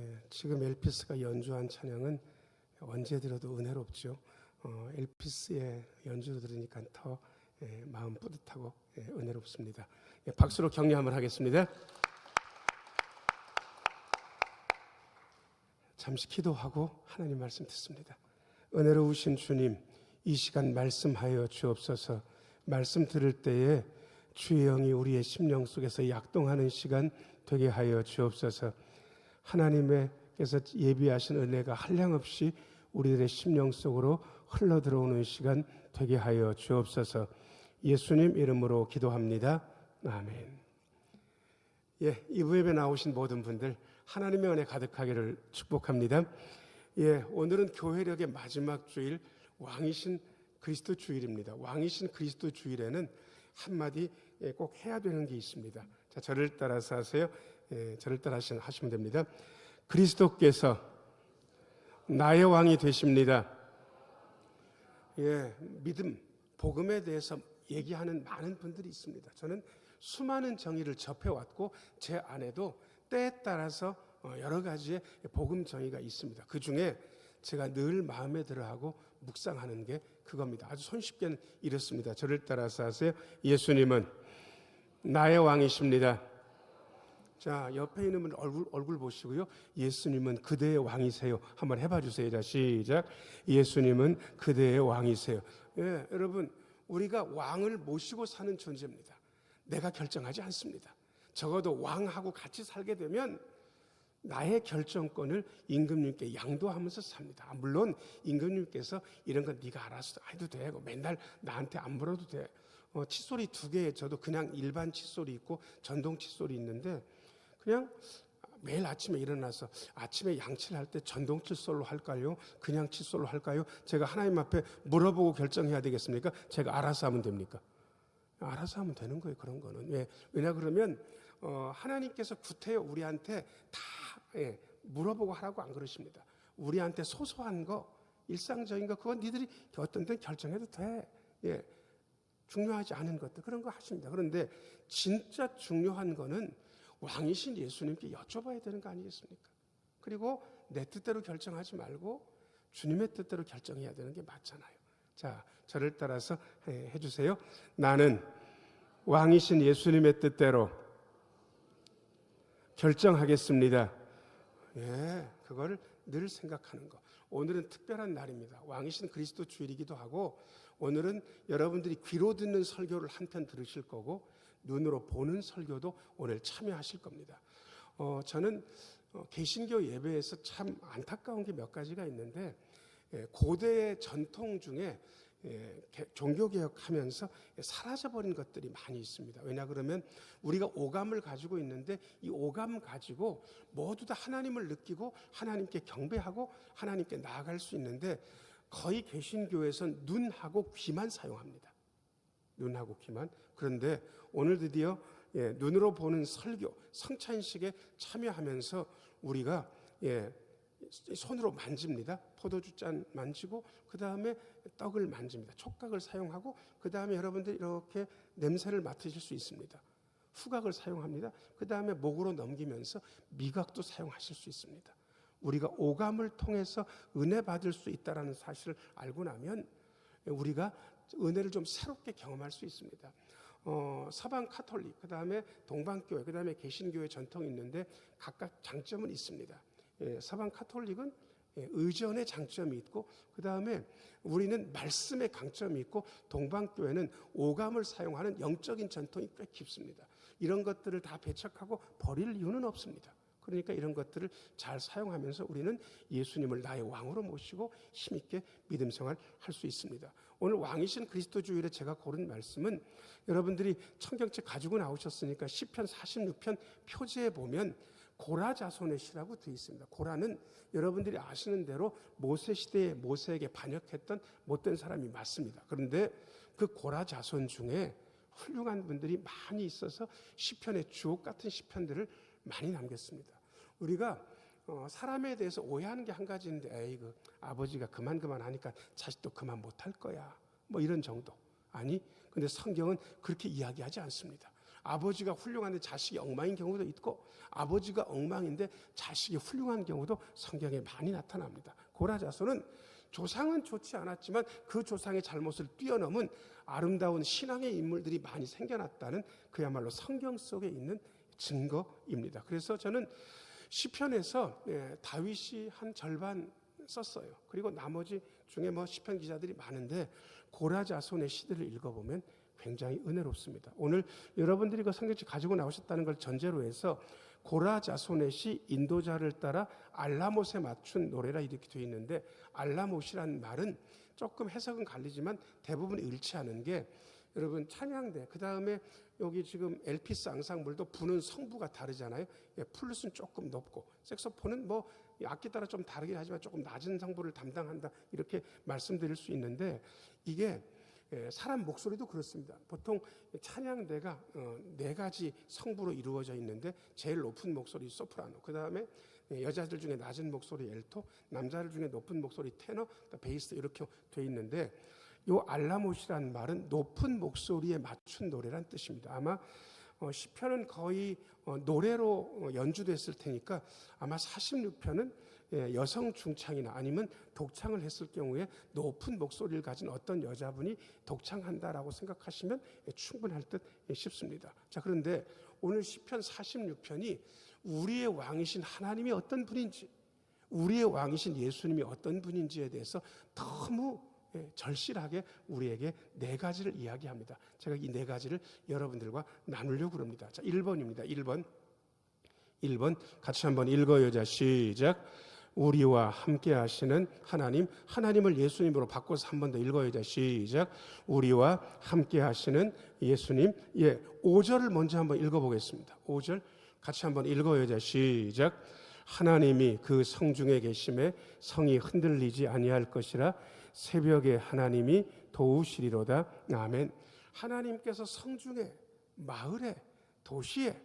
예, 지금 엘피스가 연주한 찬양은 언제 들어도 은혜롭죠. 어, 엘피스의 연주를 들으니까 더 예, 마음 뿌듯하고 예, 은혜롭습니다. 예, 박수로 격려 한번 하겠습니다. 잠시 기도하고 하나님 말씀 듣습니다. 은혜로우신 주님, 이 시간 말씀하여 주옵소서. 말씀 들을 때에 주의 영이 우리의 심령 속에서 약동하는 시간 되게 하여 주옵소서. 하나님께서 예비하신 은혜가 한량없이 우리들의 심령 속으로 흘러 들어오는 시간 되게 하여 주옵소서. 예수님 이름으로 기도합니다. 아멘. 예, 이부 예배 나오신 모든 분들 하나님의 은혜 가득하기를 축복합니다. 예, 오늘은 교회력의 마지막 주일 왕이신 그리스도 주일입니다. 왕이신 그리스도 주일에는 한마디 예, 꼭 해야 되는 게 있습니다. 자, 저를 따라서 하세요. 예, 저를 따라 하시면 됩니다. 그리스도께서 나의 왕이 되십니다. 예, 믿음, 복음에 대해서 얘기하는 많은 분들이 있습니다. 저는 수많은 정의를 접해왔고 제 안에도 때에 따라서 어, 여러 가지의 복음 정의가 있습니다. 그 중에 제가 늘 마음에 들어하고 묵상하는 게 그겁니다. 아주 손쉽게는 이렇습니다. 저를 따라서 하세요. 예수님은 나의 왕이십니다. 자, 옆에 있는 분 얼굴, 얼굴 보시고요. 예수님은 그대의 왕이세요. 한번 해봐 주세요. 자, 시작. 예수님은 그대의 왕이세요. 예, 여러분, 우리가 왕을 모시고 사는 존재입니다. 내가 결정하지 않습니다. 적어도 왕하고 같이 살게 되면 나의 결정권을 임금님께 양도하면서 삽니다. 아, 물론 임금님께서 이런 건 네가 알아서 해도 되고 맨날 나한테 안 물어도 돼. 어, 칫솔이 두 개, 저도 그냥 일반 칫솔이 있고 전동 칫솔이 있는데 그냥 매일 아침에 일어나서 아침에 양치를 할 때 전동 칫솔로 할까요? 그냥 칫솔로 할까요? 제가 하나님 앞에 물어보고 결정해야 되겠습니까? 제가 알아서 하면 됩니까? 알아서 하면 되는 거예요. 그런 거는 왜? 왜냐 그러면 어, 하나님께서 구태여 우리한테 다 예, 물어보고 하라고 안 그러십니다. 우리한테 소소한 거, 일상적인 거 그건 니들이 어떤 때 결정해도 돼. 예, 중요하지 않은 것들 그런 거 하십니다. 그런데 진짜 중요한 거는 왕이신 예수님께 여쭤봐야 되는 거 아니겠습니까? 그리고 내 뜻대로 결정하지 말고 주님의 뜻대로 결정해야 되는 게 맞잖아요. 자, 저를 따라서 해 주세요. 나는 왕이신 예수님의 뜻대로 결정하겠습니다. 예, 그걸 늘 생각하는 거. 오늘은 특별한 날입니다. 왕이신 그리스도 주일이기도 하고 오늘은 여러분들이 귀로 듣는 설교를 한 편 들으실 거고 눈으로 보는 설교도 오늘 참여하실 겁니다. 어, 저는 어, 개신교 예배에서 참 안타까운 게 몇 가지가 있는데 예, 고대의 전통 중에 예, 종교 개혁하면서 사라져버린 것들이 많이 있습니다. 왜냐 그러면 우리가 오감을 가지고 있는데 이 오감 가지고 모두 다 하나님을 느끼고 하나님께 경배하고 하나님께 나아갈 수 있는데 거의 개신교에선 눈하고 귀만 사용합니다. 눈하고 귀만. 그런데 오늘 드디어 예, 눈으로 보는 설교, 성찬식에 참여하면서 우리가 예, 손으로 만집니다. 포도주 잔 만지고 그 다음에 떡을 만집니다. 촉각을 사용하고 그 다음에 여러분들 이렇게 냄새를 맡으실 수 있습니다. 후각을 사용합니다. 그 다음에 목으로 넘기면서 미각도 사용하실 수 있습니다. 우리가 오감을 통해서 은혜 받을 수 있다라는 사실을 알고 나면 우리가 은혜를 좀 새롭게 경험할 수 있습니다. 어, 서방 카톨릭, 그 다음에 동방교회, 그 다음에 개신교회 전통이 있는데 각각 장점은 있습니다. 예, 서방 카톨릭은 예, 의전의 장점이 있고 그 다음에 우리는 말씀의 강점이 있고 동방교회는 오감을 사용하는 영적인 전통이 꽤 깊습니다. 이런 것들을 다 배척하고 버릴 이유는 없습니다. 그러니까 이런 것들을 잘 사용하면서 우리는 예수님을 나의 왕으로 모시고 힘있게 믿음 생활 할 수 있습니다. 오늘 왕이신 그리스도 주일에 제가 고른 말씀은 여러분들이 청경책 가지고 나오셨으니까 시편 46편 표지에 보면 고라 자손의 시라고 되어 있습니다. 고라는 여러분들이 아시는 대로 모세 시대에 모세에게 반역했던 못된 사람이 맞습니다. 그런데 그 고라 자손 중에 훌륭한 분들이 많이 있어서 시편의 주옥 같은 시편들을 많이 남겼습니다. 우리가 어, 사람에 대해서 오해하는 게 한 가지인데, 에이, 그 아버지가 그만 그만 하니까 자식도 그만 못할 거야. 뭐 이런 정도. 아니, 근데 성경은 그렇게 이야기하지 않습니다. 아버지가 훌륭한데 자식이 엉망인 경우도 있고 아버지가 엉망인데 자식이 훌륭한 경우도 성경에 많이 나타납니다. 고라자손은 조상은 좋지 않았지만 그 조상의 잘못을 뛰어넘은 아름다운 신앙의 인물들이 많이 생겨났다는 그야말로 성경 속에 있는 증거입니다. 그래서 저는 시편에서 예, 다윗이 한 절반 썼어요. 그리고 나머지 중에 뭐 시편 기자들이 많은데 고라자손의 시들을 읽어보면 굉장히 은혜롭습니다. 오늘 여러분들이 그 성경책 가지고 나오셨다는 걸 전제로 해서 고라자손의 시 인도자를 따라 알라못에 맞춘 노래라 이렇게 되어 있는데 알라못이란 말은 조금 해석은 갈리지만 대부분 일치하는 게 여러분 찬양대 그 다음에 여기 지금 엘피스 앙상블도 부는 성부가 다르잖아요. 예, 플룻은 조금 높고 색소폰은 뭐 악기 따라 좀 다르긴 하지만 조금 낮은 성부를 담당한다 이렇게 말씀드릴 수 있는데 이게 예, 사람 목소리도 그렇습니다. 보통 찬양대가 어, 네 가지 성부로 이루어져 있는데 제일 높은 목소리 소프라노, 그 다음에 여자들 중에 낮은 목소리 엘토, 남자들 중에 높은 목소리 테너, 베이스 이렇게 돼 있는데 요 알라못이란 말은 높은 목소리에 맞춘 노래란 뜻입니다. 아마 어, 시편은 거의 어, 노래로 어, 연주됐을 테니까 아마 46편은 예, 여성 중창이나 아니면 독창을 했을 경우에 높은 목소리를 가진 어떤 여자분이 독창한다라고 생각하시면 예, 충분할 듯 예, 싶습니다. 자, 그런데 오늘 시편 46편이 우리의 왕이신 하나님이 어떤 분인지, 우리의 왕이신 예수님이 어떤 분인지에 대해서 너무 예, 절실하게 우리에게 네 가지를 이야기합니다. 제가 이 네 가지를 여러분들과 나누려고 합니다. 자, 1번입니다. 1번. 1번 같이 한번 읽어요. 자, 시작. 우리와 함께 하시는 하나님, 하나님을 예수님으로 바꿔서 한 번 더 읽어요. 자, 시작. 우리와 함께 하시는 예수님. 예, 5절을 먼저 한번 읽어 보겠습니다. 5절 같이 한번 읽어요. 자, 시작. 하나님이 그 성중에 계심에 성이 흔들리지 아니할 것이라 새벽에 하나님이 도우시리로다. 아멘. 하나님께서 성중에 마을에 도시에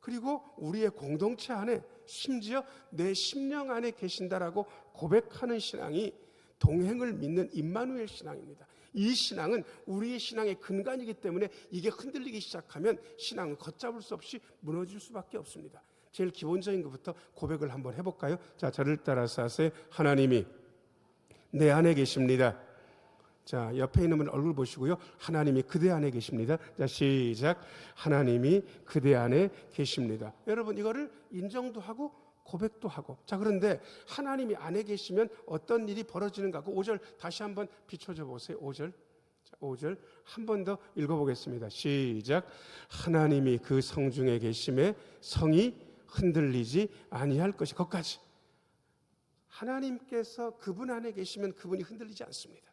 그리고 우리의 공동체 안에 심지어 내 심령 안에 계신다라고 고백하는 신앙이 동행을 믿는 임마누엘 신앙입니다. 이 신앙은 우리의 신앙의 근간이기 때문에 이게 흔들리기 시작하면 신앙은 걷잡을 수 없이 무너질 수밖에 없습니다. 제일 기본적인 것부터 고백을 한번 해볼까요? 자, 저를 따라서 하세요. 하나님이 내 안에 계십니다. 자, 옆에 있는 분 얼굴 보시고요. 하나님이 그대 안에 계십니다. 자, 시작. 하나님이 그대 안에 계십니다. 여러분, 이거를 인정도 하고 고백도 하고. 자, 그런데 하나님이 안에 계시면 어떤 일이 벌어지는가? 그 5절 다시 한번 비춰줘 보세요. 5절. 자, 5절 한 번 더 읽어보겠습니다. 시작. 하나님이 그 성중에 계심에 성이 흔들리지 아니할 것이 것까지. 하나님께서 그분 안에 계시면 그분이 흔들리지 않습니다.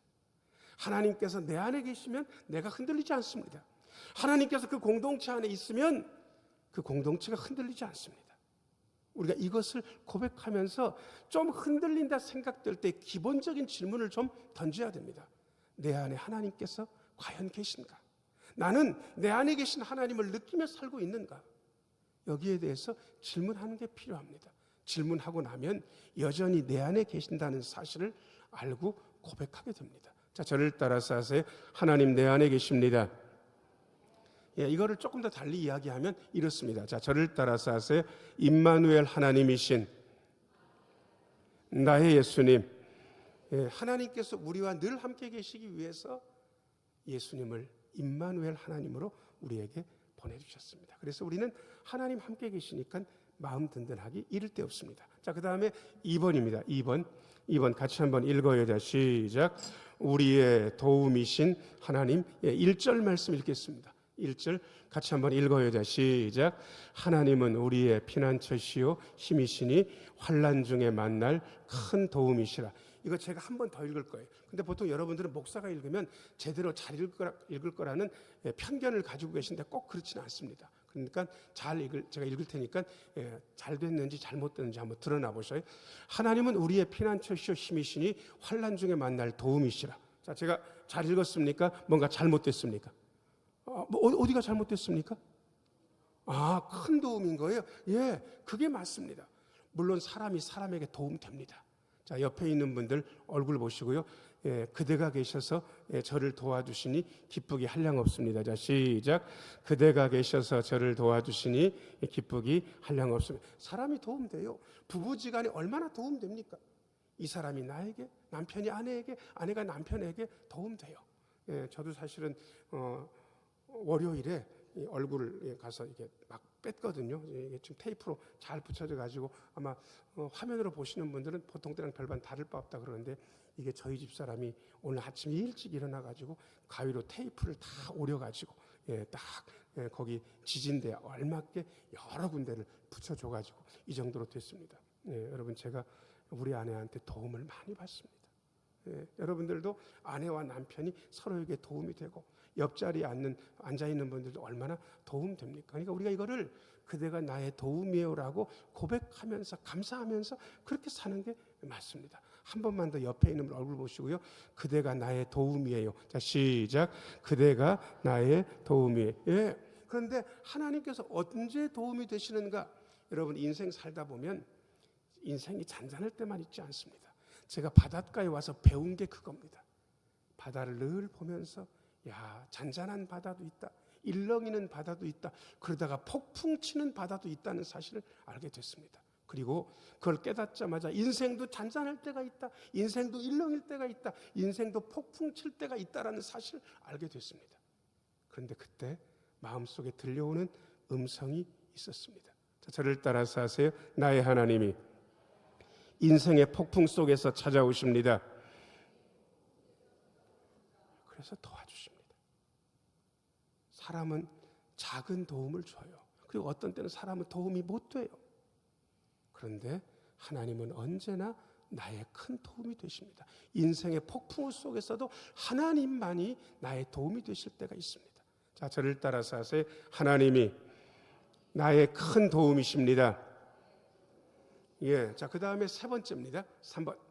하나님께서 내 안에 계시면 내가 흔들리지 않습니다. 하나님께서 그 공동체 안에 있으면 그 공동체가 흔들리지 않습니다. 우리가 이것을 고백하면서 좀 흔들린다 생각될 때 기본적인 질문을 좀 던져야 됩니다. 내 안에 하나님께서 과연 계신가? 나는 내 안에 계신 하나님을 느끼며 살고 있는가? 여기에 대해서 질문하는 게 필요합니다. 질문하고 나면 여전히 내 안에 계신다는 사실을 알고 고백하게 됩니다. 자, 저를 따라서 하세요. 하나님 내 안에 계십니다. 예, 이거를 조금 더 달리 이야기하면 이렇습니다. 자, 저를 따라서 하세요. 임마누엘 하나님이신 나의 예수님. 예, 하나님께서 우리와 늘 함께 계시기 위해서 예수님을 임마누엘 하나님으로 우리에게 보내 주셨습니다. 그래서 우리는 하나님 함께 계시니까 마음 든든하기 이를 데 없습니다. 자, 그 다음에 2번입니다. 2번. 2번 같이 한번 읽어요. 자, 시작. 우리의 도움이신 하나님. 예, 1절 말씀 읽겠습니다. 1절 같이 한번 읽어요. 자, 시작. 하나님은 우리의 피난처시요 힘이시니 환란 중에 만날 큰 도움이시라. 이거 제가 한 번 더 읽을 거예요. 근데 보통 여러분들은 목사가 읽으면 제대로 잘 읽을, 거라, 거라는 예, 편견을 가지고 계신데 꼭 그렇지는 않습니다. 그러니까 잘 읽을 제가 읽을 테니까 예, 잘 됐는지 잘못됐는지 한번 드러나 보셔요. 하나님은 우리의 피난처시오 힘이시니 환란 중에 만날 도움이시라. 자, 제가 잘 읽었습니까? 뭔가 잘못됐습니까? 어, 뭐 어디가 잘못됐습니까? 아, 큰 도움인 거예요. 예, 그게 맞습니다. 물론 사람이 사람에게 도움 됩니다. 자, 옆에 있는 분들 얼굴 보시고요. 예, 그대가 계셔서 예, 저를 도와주시니 기쁘기 한량 없습니다. 자 시작. 그대가 계셔서 저를 도와주시니 기쁘기 한량 없습니다. 사람이 도움돼요. 부부지간에 얼마나 도움됩니까? 이 사람이 나에게, 남편이 아내에게, 아내가 남편에게 도움돼요. 예, 저도 사실은 어, 월요일에 이 얼굴을 예, 가서 이게 막 뺐거든요. 예, 이게 지금 테이프로 잘 붙여져 가지고 아마 어, 화면으로 보시는 분들은 보통 때랑 별반 다를 바 없다 그러는데 이게 저희 집 사람이 오늘 아침 일찍 일어나 가지고 가위로 테이프를 다 오려 가지고 예, 딱 예, 거기 지진대 알맞게 여러 군데를 붙여줘 가지고 이 정도로 됐습니다. 예, 여러분 제가 우리 아내한테 도움을 많이 받습니다. 예, 여러분들도 아내와 남편이 서로에게 도움이 되고 옆자리에 앉는 앉아 있는 분들도 얼마나 도움됩니까? 그러니까 우리가 이거를 그대가 나의 도움이에요라고 고백하면서 감사하면서 그렇게 사는 게 맞습니다. 한 번만 더 옆에 있는 분 얼굴 보시고요. 그대가 나의 도움이에요. 자 시작. 그대가 나의 도움이에요. 예. 그런데 하나님께서 언제 도움이 되시는가? 여러분 인생 살다 보면 인생이 잔잔할 때만 있지 않습니다. 제가 바닷가에 와서 배운 게 그겁니다. 바다를 늘 보면서 야 잔잔한 바다도 있다. 일렁이는 바다도 있다. 그러다가 폭풍 치는 바다도 있다는 사실을 알게 됐습니다. 그리고 그걸 깨닫자마자 인생도 잔잔할 때가 있다. 인생도 일렁일 때가 있다. 인생도 폭풍 칠 때가 있다라는 사실을 알게 됐습니다. 그런데 그때 마음속에 들려오는 음성이 있었습니다. 자, 저를 따라서 하세요. 나의 하나님이 인생의 폭풍 속에서 찾아오십니다. 그래서 도와주십니다. 사람은 작은 도움을 줘요. 그리고 어떤 때는 사람은 도움이 못 돼요. 그런데 하나님은 언제나 나의 큰 도움이 되십니다. 인생의 폭풍 속에서도 하나님만이 나의 도움이 되실 때가 있습니다. 자, 저를 따라서 하세요. 하나님이 나의 큰 도움이십니다. 예, 자, 그 다음에 세 번째입니다. 3번.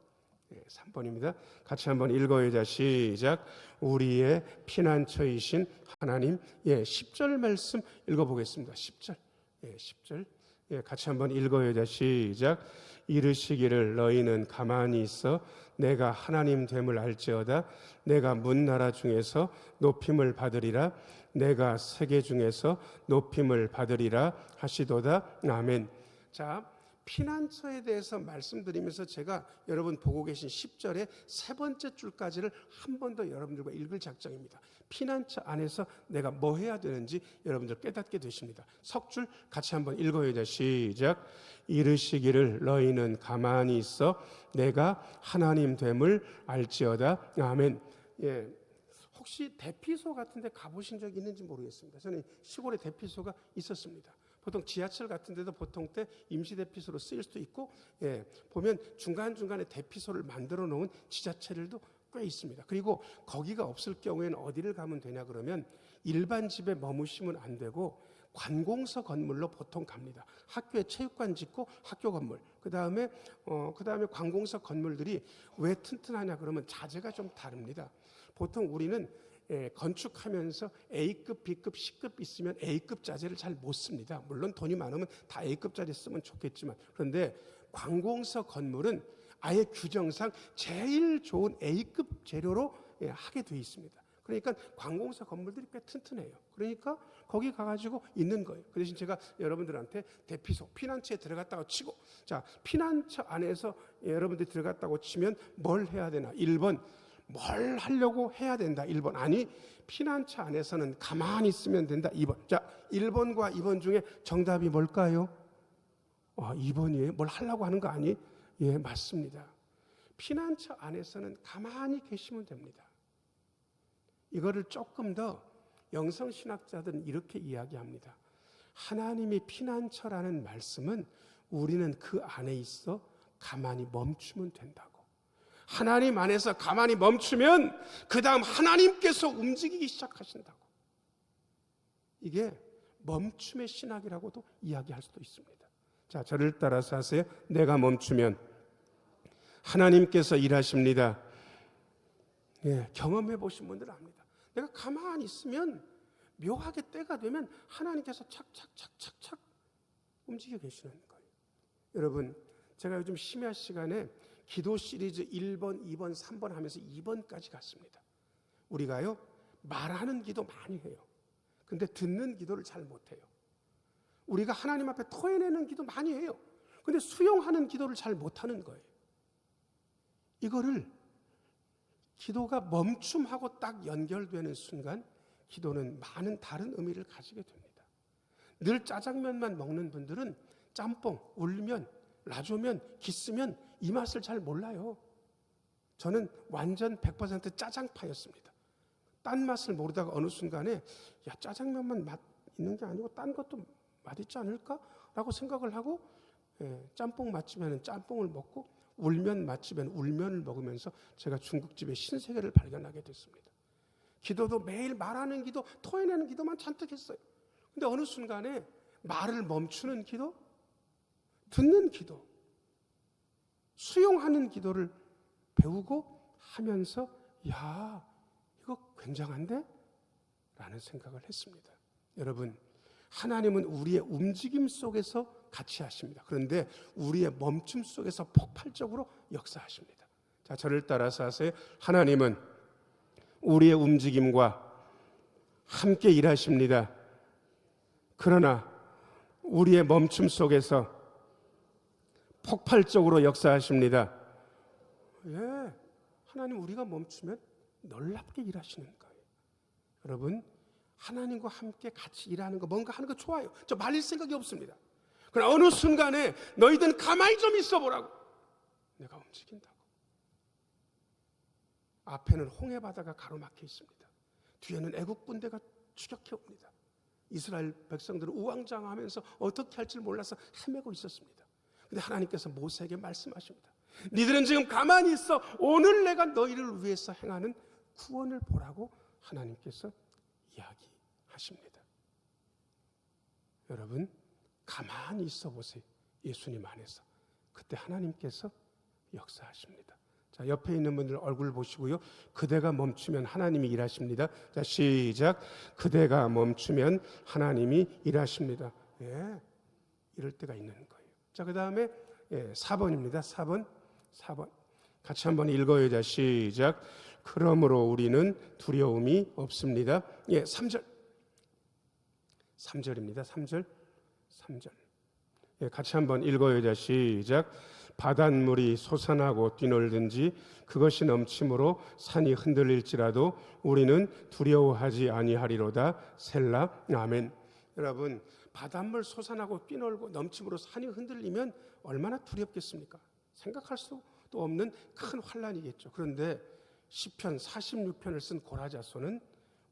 예, 3번입니다. 같이 한번 읽어요. 자, 시작. 우리의 피난처이신 하나님. 예, 10절 말씀 읽어 보겠습니다. 10절. 예, 10절. 예, 같이 한번 읽어요. 자, 시작. 이르시기를 너희는 가만히 있어 내가 하나님 됨을 알지어다. 내가 문 나라 중에서 높임을 받으리라. 내가 세계 중에서 높임을 받으리라 하시도다. 아멘. 자, 피난처에 대해서 말씀드리면서 제가 여러분 보고 계신 10절의 세 번째 줄까지를 한 번 더 여러분들과 읽을 작정입니다. 피난처 안에서 내가 뭐 해야 되는지 여러분들 깨닫게 되십니다. 석줄 같이 한번 읽어요. 자, 시작. 이르시기를 너희는 가만히 있어 내가 하나님 됨을 알지어다. 아멘. 예. 혹시 대피소 같은 데 가보신 적 있는지 모르겠습니다. 저는 시골에 대피소가 있었습니다. 보통 지하철 같은 데도 보통 때 임시 대피소로 쓰일 수도 있고 예, 보면 중간중간에 대피소를 만들어 놓은 지자체들도 꽤 있습니다. 그리고 거기가 없을 경우에는 어디를 가면 되냐 그러면 일반 집에 머무시면 안 되고 관공서 건물로 보통 갑니다. 학교에 체육관 짓고 학교 건물. 그 다음에 어 그 다음에 관공서 건물들이 왜 튼튼하냐 그러면 자재가 좀 다릅니다. 보통 우리는 예, 건축하면서 A급, B급, C급 있으면 A급 자재를 잘 못 씁니다. 물론 돈이 많으면 다 A급 자재 쓰면 좋겠지만 그런데 관공서 건물은 아예 규정상 제일 좋은 A급 재료로 예, 하게 돼 있습니다. 그러니까 관공서 건물들이 꽤 튼튼해요. 그러니까 거기 가가지고 있는 거예요. 그 대신 제가 여러분들한테 대피소, 피난처에 들어갔다고 치고, 자, 피난처 안에서 여러분들이 들어갔다고 치면 뭘 해야 되나? 1번, 뭘 하려고 해야 된다. 1번. 아니, 피난처 안에서는 가만히 있으면 된다. 2번. 자, 1번과 2번 중에 정답이 뭘까요? 아, 2번이에요. 뭘 하려고 하는 거 아니? 예, 맞습니다. 피난처 안에서는 가만히 계시면 됩니다. 이거를 조금 더 영성신학자들은 이렇게 이야기합니다. 하나님이 피난처라는 말씀은 우리는 그 안에 있어 가만히 멈추면 된다고. 하나님 안에서 가만히 멈추면 그 다음 하나님께서 움직이기 시작하신다고. 이게 멈춤의 신학이라고도 이야기할 수도 있습니다. 자, 저를 따라서 하세요. 내가 멈추면 하나님께서 일하십니다. 예, 경험해 보신 분들은 압니다. 내가 가만히 있으면 묘하게 때가 되면 하나님께서 착착착착착 움직여 계시는 거예요. 여러분, 제가 요즘 심야 시간에 기도 시리즈 1번, 2번, 3번 하면서 2번까지 갔습니다. 우리가요, 말하는 기도 많이 해요. 근데 듣는 기도를 잘 못해요. 우리가 하나님 앞에 토해내는 기도 많이 해요. 근데 수용하는 기도를 잘 못하는 거예요. 이거를 기도가 멈춤하고 딱 연결되는 순간 기도는 많은 다른 의미를 가지게 됩니다. 늘 짜장면만 먹는 분들은 짬뽕, 울면, 라조면, 기스면 이 맛을 잘 몰라요. 저는 완전 100% 짜장파였습니다. 딴 맛을 모르다가 어느 순간에 야 짜장면만 맛 있는 게 아니고 딴 것도 맛 있지 않을까라고 생각을 하고 예, 짬뽕 맛집에는 짬뽕을 먹고 울면 맛집에는 울면을 먹으면서 제가 중국집의 신세계를 발견하게 됐습니다. 기도도 매일 말하는 기도, 토해내는 기도만 잔뜩 했어요. 근데 어느 순간에 말을 멈추는 기도, 듣는 기도, 수용하는 기도를 배우고 하면서 야, 이거 굉장한데? 라는 생각을 했습니다. 여러분, 하나님은 우리의 움직임 속에서 같이 하십니다. 그런데 우리의 멈춤 속에서 폭발적으로 역사하십니다. 자, 저를 따라서 하세요. 하나님은 우리의 움직임과 함께 일하십니다. 그러나 우리의 멈춤 속에서 폭발적으로 역사하십니다. 예, 하나님 우리가 멈추면 놀랍게 일하시는 거예요. 여러분, 하나님과 함께 같이 일하는 거, 뭔가 하는 거 좋아요. 저 말릴 생각이 없습니다. 그러나 어느 순간에 너희들은 가만히 좀 있어 보라고. 내가 움직인다고. 앞에는 홍해 바다가 가로막혀 있습니다. 뒤에는 애국 군대가 추격해 옵니다. 이스라엘 백성들은 우왕좌왕하면서 어떻게 할지 몰라서 헤매고 있었습니다. 근데 하나님께서 모세에게 말씀하십니다. 니들은 지금 가만히 있어. 오늘 내가 너희를 위해서 행하는 구원을 보라고 하나님께서 이야기하십니다. 여러분, 가만히 있어 보세요. 예수님 안에서. 그때 하나님께서 역사하십니다. 자, 옆에 있는 분들 얼굴 보시고요. 그대가 멈추면 하나님이 일하십니다. 자, 시작. 그대가 멈추면 하나님이 일하십니다. 예. 이럴 때가 있는 거예요. 자, 그 다음에 예, 4번입니다. 4번. 4번. 같이 한번 읽어요. 자, 시작. 그러므로 우리는 두려움이 없습니다. 예, 3절. 3절입니다. 3절. 3절. 예, 같이 한번 읽어요. 자, 시작. 바닷물이 솟아나고 뛰놀든지 그것이 넘침으로 산이 흔들릴지라도 우리는 두려워하지 아니하리로다. 셀라. 아멘. 여러분, 바닷물 솟아나고 뛰놀고 넘침으로 산이 흔들리면 얼마나 두렵겠습니까? 생각할 수도 없는 큰 환란이겠죠. 그런데 시편 46편을 쓴 고라자손은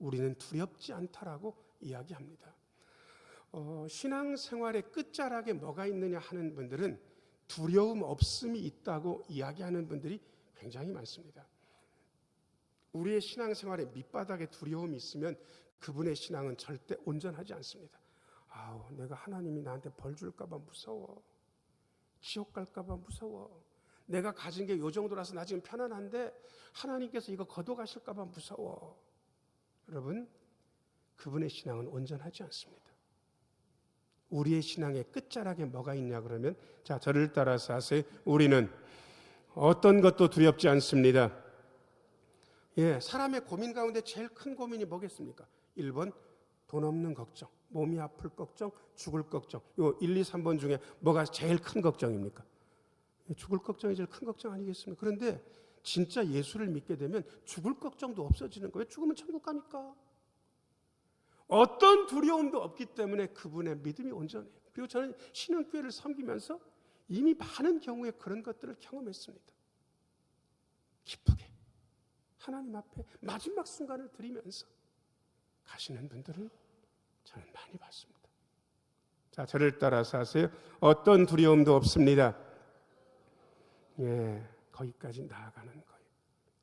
우리는 두렵지 않다라고 이야기합니다. 어, 신앙생활의 끝자락에 뭐가 있느냐 하는 분들은 두려움 없음이 있다고 이야기하는 분들이 굉장히 많습니다. 우리의 신앙생활의 밑바닥에 두려움이 있으면 그분의 신앙은 절대 온전하지 않습니다. 아우, 내가 하나님이 나한테 벌 줄까봐 무서워. 지옥 갈까봐 무서워. 내가 가진 게 요 정도라서 나 지금 편안한데 하나님께서 이거 거둬가실까봐 무서워. 여러분, 그분의 신앙은 온전하지 않습니다. 우리의 신앙의 끝자락에 뭐가 있냐 그러면 자 저를 따라서 하세요. 우리는 어떤 것도 두렵지 않습니다. 예, 사람의 고민 가운데 제일 큰 고민이 뭐겠습니까? 1번 돈 없는 걱정, 몸이 아플 걱정, 죽을 걱정. 요 1, 2, 3번 중에 뭐가 제일 큰 걱정입니까? 예, 죽을 걱정이 제일 큰 걱정 아니겠습니까? 그런데 진짜 예수를 믿게 되면 죽을 걱정도 없어지는 거예요. 죽으면 천국 가니까. 어떤 두려움도 없기 때문에 그분의 믿음이 온전해요. 그리고 저는 신흥교회를 섬기면서 이미 많은 경우에 그런 것들을 경험했습니다. 기쁘게 하나님 앞에 마지막 순간을 드리면서 가시는 분들은 저는 많이 봤습니다. 자, 저를 따라서 하세요. 어떤 두려움도 없습니다. 예, 거기까지 나아가는 거예요.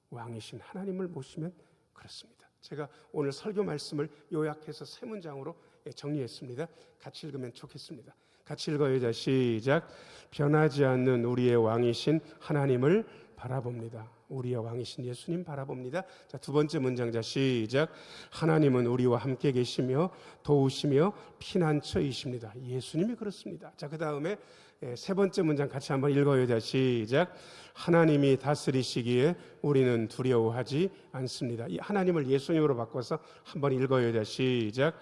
왕이신 하나님을 모시면 그렇습니다. 제가 오늘 설교 말씀을 요약해서 세 문장으로 정리했습니다. 같이 읽으면 좋겠습니다. 같이 읽어요. 자, 시작. 변하지 않는 우리의 왕이신 하나님을 바라봅니다. 우리의 왕이신 예수님 바라봅니다. 자, 두 번째 문장자 시작. 하나님은 우리와 함께 계시며 도우시며 피난처이십니다. 예수님이 그렇습니다. 자, 그다음에 예, 세 번째 문장 같이 한번 읽어요. 자, 시작. 하나님이 다스리시기에 우리는 두려워하지 않습니다. 이 하나님을 예수님으로 바꿔서 한번 읽어요. 자, 시작.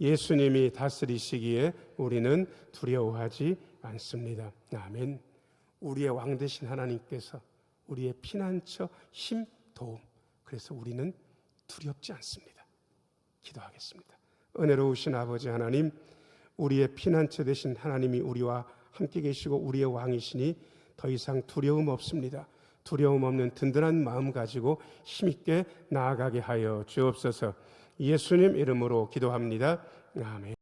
예수님이 다스리시기에 우리는 두려워하지 않습니다. 아멘. 우리의 왕 되신 하나님께서 우리의 피난처, 힘, 도움. 그래서 우리는 두렵지 않습니다. 기도하겠습니다. 은혜로우신 아버지 하나님, 우리의 피난처 되신 하나님이 우리와 함께 계시고 우리의 왕이시니 더 이상 두려움 없습니다. 두려움 없는 든든한 마음 가지고 힘있게 나아가게 하여 주옵소서. 예수님 이름으로 기도합니다. 아멘.